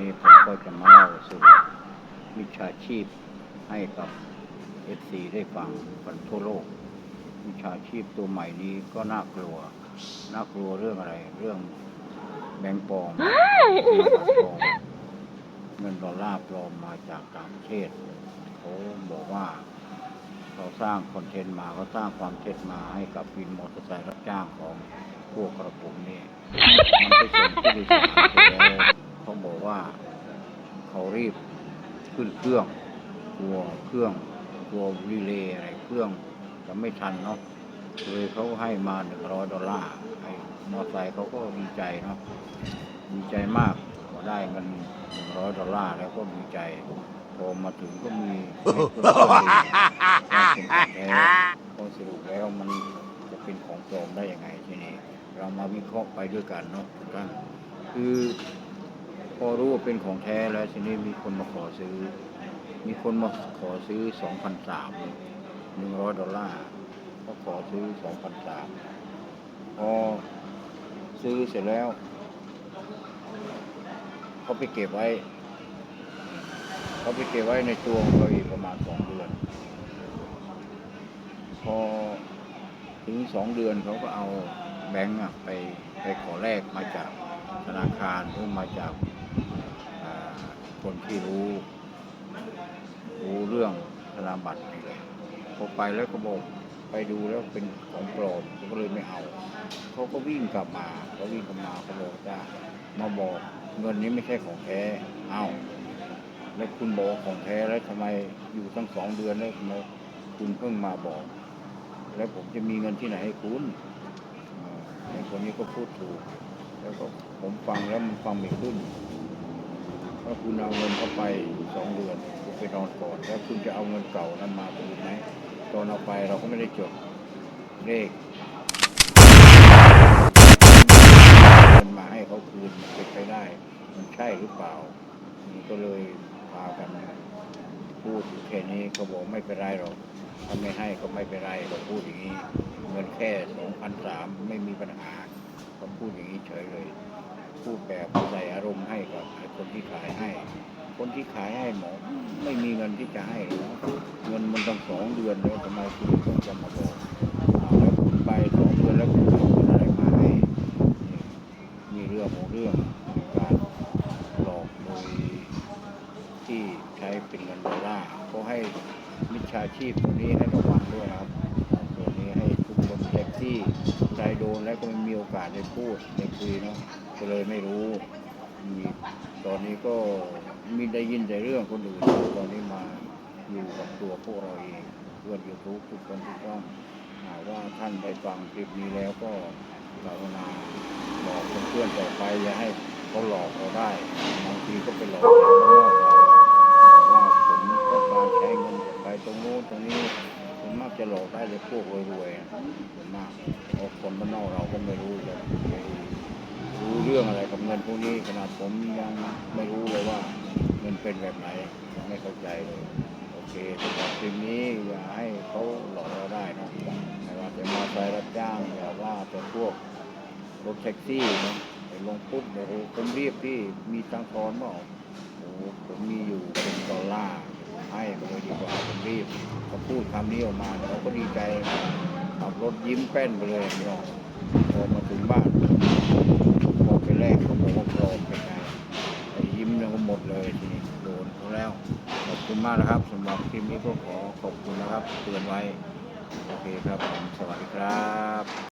นี้ผมก็จะมาเล่าสู่วิชาชีพให้กับเอฟซีได้ฟังกันทั่วโลกวิชาชีพตัวใหม่นี้ก็น่ากลัว น่ากลัวเรื่องอะไร เรื่องแบงก์ปลอมเงินปลอมเงินดอลลาร์ปลอมมาจากต่างประเทศเขาบอกว่าเขาสร้างคอนเทนต์มาเขาสร้างความเท็จมาให้กับวินมอเตอร์ไซค์รับจ้างของพวกกระผมนี่มันไปส่งผู้โดยสาร เขารีบขึ้นเครื่องกลัวเครื่องกลัวรีเลย์อะไรเครื่องจะไม่ทันเนาะเลยเขาให้มาหนึ่งร้อยดอลลาร์ไอ้มอไซค์เขาก็ดีใจเนาะดีใจมากพอได้เงินหนึ่งร้อยดอลลาร์แล้วก็ดีใจพอมาถึงก็มีเครื่องเครื่องว่าเป็สรุปแล้วมันจะเป็นของปลอมได้ยังไงทีนี้เรามาวิเคราะห์ไปด้วยกันเนาะทุกท่านคือ พอรู้ว่าเป็นของแท้แล้วทีนี้มีคนมาขอซื้อ มีคนมาขอซื้อสองพันสามหนึ่งร้อยดอลลาร์ก็ขอซื้อสองพันสามพอซื้อเสร็จแล้วเขาไปเก็บไว้เขาไปเก็บไว้ในตัวของเขาอีกประมาณสองเดือน พอถึงสองเดือนเขาก็เอาแบงก์ไปไปขอแลกมาจากธนาคารหรือมาจาก คนที่รู้ รู้เรื่องธนบัตรนี่แหละพอไปแล้วก็บอกไปดูแล้วเป็นของปลอมเขาก็เลยไม่เอาเขาก็วิ่งกลับมาเขาวิ่งกลับมาเขาบอกจ้ามาบอกเงินนี้ไม่ใช่ของแท้เอาแล้วคุณบอกของแท้แล้วทำไมอยู่ตั้งสองเดือนแล้วทำไมคุณเพิ่งมาบอก แล้วผมจะมีเงินที่ไหนให้คุณไอ้คนนี้ก็พูดถูก แล้วก็ผมฟังแล้วมันฟังไม่ขึ้นาคุณเอาเงินเข้าไปสองเดือนคุณไปนอนก่อนแล้วคุณจะเอาเงินเก่านั้นมาคืนไหมตอนเอาไปเราก็ไม่ได้จดเลขเงินมาให้เขาคืนมันเป็นไปได้ มันใช่หรือเปล่ามันก็เลยพากันพูดแค่นี้ก็บอกไม่เป็นไรหรอกถ้าไม่ให้ก็ไม่เป็นไรเราพูดอย่างนี้ เงินแค่สองพันสามไม่มีปัญหาเขาพูดอย่างนี้เฉยเลย พูดแบบใส่อารมณ์ให้กับคนที่ขายให้ คนที่ขายให้หมอไม่มีเงินที่จะให้หรอกเงินมันต้องสองเดือนแล้วทำไมคุณต้องจะมาบอกแล้วคุณไปสองเดือนแล้วคุณเอาอะไรมาให้มีเรื่องของเรื่องการหลอกโดยที่ใช้เป็นเงินดอลลาร์เขาให้มิจฉาชีพตัวนี้ให้ระวังด้วยครับตัวนี้ให้ทุกคนแท็กซี่ใครโดนแล้วก็ไม่มีโอกาสได้พูดได้คุยเนาะ ก็เลยไม่รู้มีตอนนี้ก็มีได้ยินแต่เรื่องคนอื่นตอนนี้มาอยู่กับตัวพวกเราเองเพื่อนยูทูบทุกคนทุกท่านหากว่าท่านได้ฟังคลิปนี้แล้วก็กรุณาบอกเพื่อนๆต่อไปอย่าให้เขาหลอกเราได้บางทีก็ไปหลอกเราข้ากเราว่าผมต้องการใช้เงินไปตรงโน้นตรงนี้ผมมักจะหลอกได้เลยพวกรวยๆอะมากเพราะคนบ้านนอกเราก็ไม่รู้จะไป รู้เรื่องอะไรกับเงินพวกนี้ขนาดผมยังไม่รู้เลยว่าเงินเป็นแบบไหนยังไม่เข้าใจเลยโอเคสำหรับคลิปนี้อย่าให้เขาหลอกเราได้นะไม่ว่าจะมาใช้รับจ้างอย่าว่าแต่พวกรถแท็กซี่นะไปลงปุ๊บโอ้โหผมรียบพี่มีตังค์ทอนเปล่าโอ้ผมมีอยู่เป็นดอลลาร์ให้ไปเลยดีกว่าผมรีบเขาพูดคำนี้ออกมาเราก็ดีใจขับรถยิ้มแป้นไปเลยพี่น้องพอมาถึงบ้าน แรกเขาบอกว่าโกรธเป็นไงยิ้มเนี่ยก็หมดเลยทีนี้โดนเขาแล้ว ขอบคุณมากนะครับสำหรับคลิปนี้ก็ขอขอบคุณนะครับเตือนไว้ โอเคครับผมสวัสดีครับ